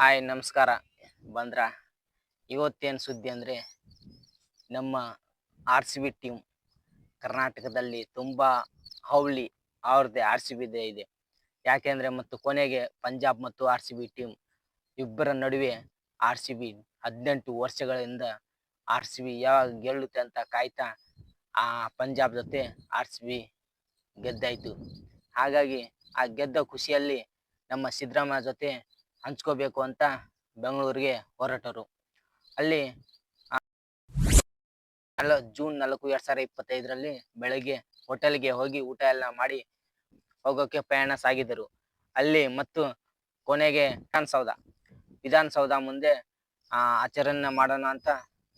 Hi, ನಮಸ್ಕಾರ. ಬಂದ್ರ? ಇವತ್ತೇನು ಸುದ್ದಿ ಅಂದರೆ, ನಮ್ಮ ಆರ್ ಸಿ ಬಿ ಟೀಮ್ ಕರ್ನಾಟಕದಲ್ಲಿ ತುಂಬ ಹೌಲಿ ಅವ್ರದ್ದೇ ಆರ್ ಸಿ ಬಿದೇ ಇದೆ. ಯಾಕೆಂದರೆ ಮತ್ತು ಕೊನೆಗೆ ಪಂಜಾಬ್ ಮತ್ತು ಆರ್ ಸಿ ಬಿ ಟೀಮ್ ಇಬ್ಬರ ನಡುವೆ ಆರ್ ಸಿ ಬಿ ಹದಿನೆಂಟು ವರ್ಷಗಳಿಂದ ಆರ್ ಸಿ ಬಿ ಯಾವಾಗ ಗೆಲ್ಲುತ್ತೆ ಅಂತ ಕಾಯ್ತಾ ಆ ಪಂಜಾಬ್ ಜೊತೆ ಆರ್ ಸಿ ಬಿ ಗೆದ್ದಾಯಿತು. ಹಾಗಾಗಿ ಆ ಗೆದ್ದ ಖುಷಿಯಲ್ಲಿ ನಮ್ಮ ಸಿದ್ದರಾಮಯ್ಯ ಜೊತೆ ಹಂಚ್ಕೋಬೇಕು ಅಂತ ಬೆಂಗಳೂರಿಗೆ ಹೊರಟರು. ಅಲ್ಲಿ ಜೂನ್ ನಾಲ್ಕು, ಎರಡ್ ಸಾವಿರದ ಇಪ್ಪತ್ತೈದರಲ್ಲಿ ಬೆಳಗ್ಗೆ ಹೋಟೆಲ್ಗೆ ಹೋಗಿ ಊಟ ಎಲ್ಲ ಮಾಡಿ ಹೋಗೋಕೆ ಪ್ರಯಾಣ ಸಾಗಿದರು. ಅಲ್ಲಿ ಮತ್ತು ಕೊನೆಗೆ ವಿಧಾನಸೌಧ. ವಿಧಾನಸೌಧ ಮುಂದೆ ಆಚರಣೆ ಮಾಡೋಣ ಅಂತ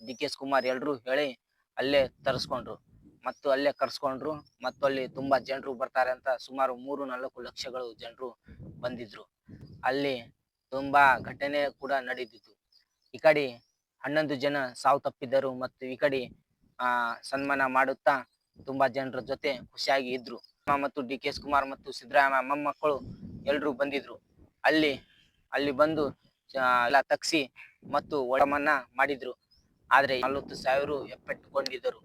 ಡಿ. ಕೆ. ಕುಮಾರ್ ಎಲ್ಲರೂ ಹೇಳಿ ಅಲ್ಲೇ ತರಿಸ್ಕೊಂಡ್ರು. ಮತ್ತು ಅಲ್ಲೇ ಕರ್ಸ್ಕೊಂಡ್ರು. ಮತ್ತು ಅಲ್ಲಿ ತುಂಬಾ ಜನರು ಬರ್ತಾರೆ ಅಂತ ಸುಮಾರು ಮೂರು ನಾಲ್ಕು ಲಕ್ಷಗಳು ಜನರು ಬಂದಿದ್ರು. ಅಲ್ಲಿ ತುಂಬಾ ಘಟನೆ ಕೂಡ ನಡೆದಿತ್ತು ಈ ಕಡೆ ಹನ್ನೊಂದು ಜನ ಸಾವು ತಪ್ಪಿದ್ದರು ಮತ್ತು ಈ ಕಡೆ, ಆ, ಸನ್ಮಾನ ಮಾಡುತ್ತಾ ತುಂಬಾ ಜನರ ಜೊತೆ ಖುಷಿಯಾಗಿ ಇದ್ರು. ಮತ್ತು ಡಿ ಕೆ ಕುಮಾರ್ ಮತ್ತು ಸಿದ್ದರಾಮಯ್ಯ ಮೊಮ್ಮಕ್ಕಳು ಎಲ್ಲರೂ ಬಂದಿದ್ರು. ಅಲ್ಲಿ ಅಲ್ಲಿ ಬಂದು ಎಲ್ಲ ತಗ್ಸಿ ಮತ್ತು ಒಡಮನ್ನ ಮಾಡಿದ್ರು. ಆದ್ರೆ ನಲವತ್ತು ಸಾವಿರ ಎಪ್ಪೆಟ್ಟುಕೊಂಡಿದ್ದರು.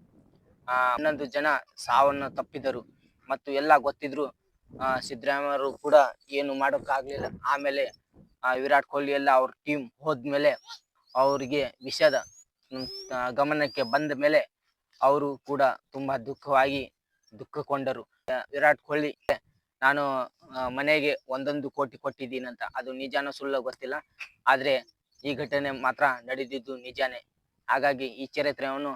ಆ, ಹನ್ನೊಂದು ಜನ ಸಾವನ್ನು ತಪ್ಪಿದರು ಮತ್ತು ಎಲ್ಲ ಗೊತ್ತಿದ್ರು. ಸಿದ್ದರಾಮಯ್ಯರು ಕೂಡ ಏನು ಮಾಡೋಕ್ಕಾಗಲಿಲ್ಲ. ಆಮೇಲೆ ಆ ವಿರಾಟ್ ಕೊಹ್ಲಿ ಎಲ್ಲ ಅವ್ರ ಟೀಮ್ ಹೋದ್ಮೇಲೆ ಅವರಿಗೆ ವಿಷಯದ ಗಮನಕ್ಕೆ ಬಂದ ಮೇಲೆ ಅವರು ಕೂಡ ತುಂಬಾ ದುಃಖವಾಗಿ ದುಃಖಕೊಂಡರು. ವಿರಾಟ್ ಕೊಹ್ಲಿ, ನಾನು ಮನೆಗೆ ಒಂದೊಂದು ಕೋಟಿ ಕೊಟ್ಟಿದ್ದೀನಿ ಅಂತ. ಅದು ನಿಜಾನೋ ಸುಳ್ಳು ಗೊತ್ತಿಲ್ಲ. ಆದ್ರೆ ಈ ಘಟನೆ ಮಾತ್ರ ನಡೆದಿದ್ದು ನಿಜಾನೇ. ಹಾಗಾಗಿ ಈ ಚರಿತ್ರೆಯನ್ನು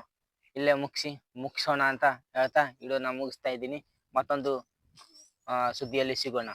ಇಲ್ಲೇ ಮುಗಿಸಿ, ಮುಗಿಸೋಣ ಅಂತ ಹೇಳ್ತಾ ನಾನು ಮುಗಿಸ್ತಾ ಇದ್ದೀನಿ. ಮತ್ತೊಂದು ಸುದ್ದಿಯಲ್ಲಿ ಸಿಗೋಣ.